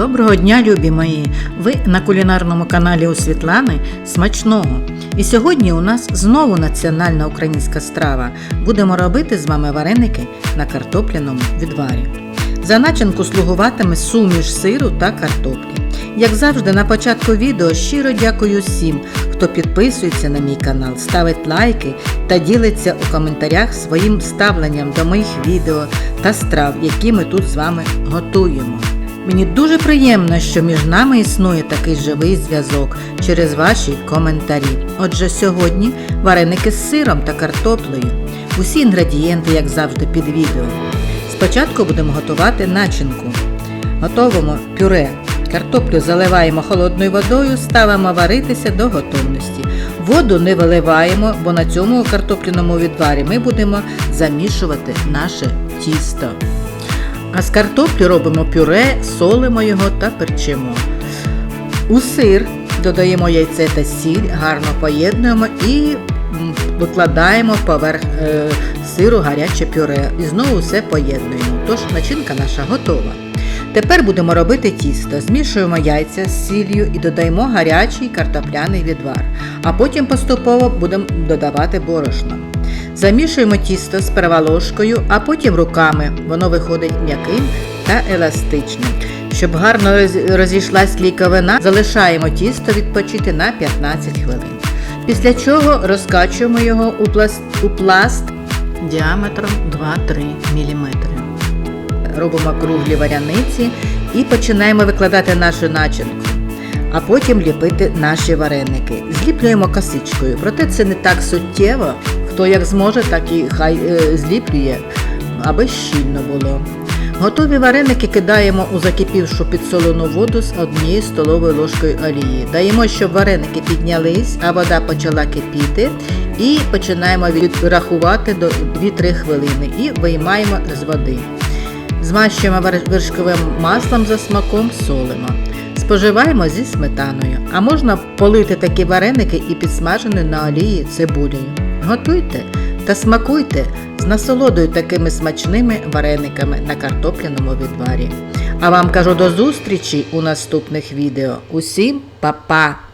Доброго дня, любі мої! Ви на кулінарному каналі у Світлани Смачного. І сьогодні у нас знову національна українська страва. Будемо робити з вами вареники на картопляному відварі. За начинку слугуватиме суміш сиру та картоплі. Як завжди, на початку відео щиро дякую всім, хто підписується на мій канал, ставить лайки та ділиться у коментарях своїм ставленням до моїх відео та страв, які ми тут з вами готуємо. Мені дуже приємно, що між нами існує такий живий зв'язок через ваші коментарі. Отже, сьогодні вареники з сиром та картоплею. Усі інгредієнти, як завжди, під відео. Спочатку будемо готувати начинку. Готовимо пюре. Картоплю заливаємо холодною водою, ставимо варитися до готовності. Воду не виливаємо, бо на цьому картопляному відварі ми будемо замішувати наше тісто. А з картоплі робимо пюре, солимо його та перчимо. У сир додаємо яйце та сіль, гарно поєднуємо і викладаємо поверх е, сиру гаряче пюре. І знову все поєднуємо. Тож начинка наша готова. Тепер будемо робити тісто. Змішуємо яйця з сіллю і додаємо гарячий картопляний відвар, а потім поступово будемо додавати борошно. Замішуємо тісто сперва ложкою, а потім руками. Воно виходить м'яким та еластичним. Щоб гарно розійшлась клейковина, залишаємо тісто відпочити на 15 хвилин. Після чого розкачуємо його у пласт, у пласт діаметром 2-3 мм. Робимо круглі варяниці і починаємо викладати нашу начинку. А потім ліпити наші вареники. Зліплюємо косичкою, проте це не так суттєво. Хто як зможе, так і хай е, зліплює, аби щільно було. Готові вареники кидаємо у закипівшу підсолену воду з однією столовою ложкою олії. Даємо, щоб вареники піднялись, а вода почала кипіти. І починаємо відрахувати до 2-3 хвилини і виймаємо з води. Змащуємо вершковим маслом за смаком, солимо. Споживаємо зі сметаною, а можна полити такі вареники і підсмажені на олії цибулею. Готуйте та смакуйте з насолодою такими смачними варениками на картопляному відварі. А вам кажу до зустрічі у наступних відео. Усім па-па!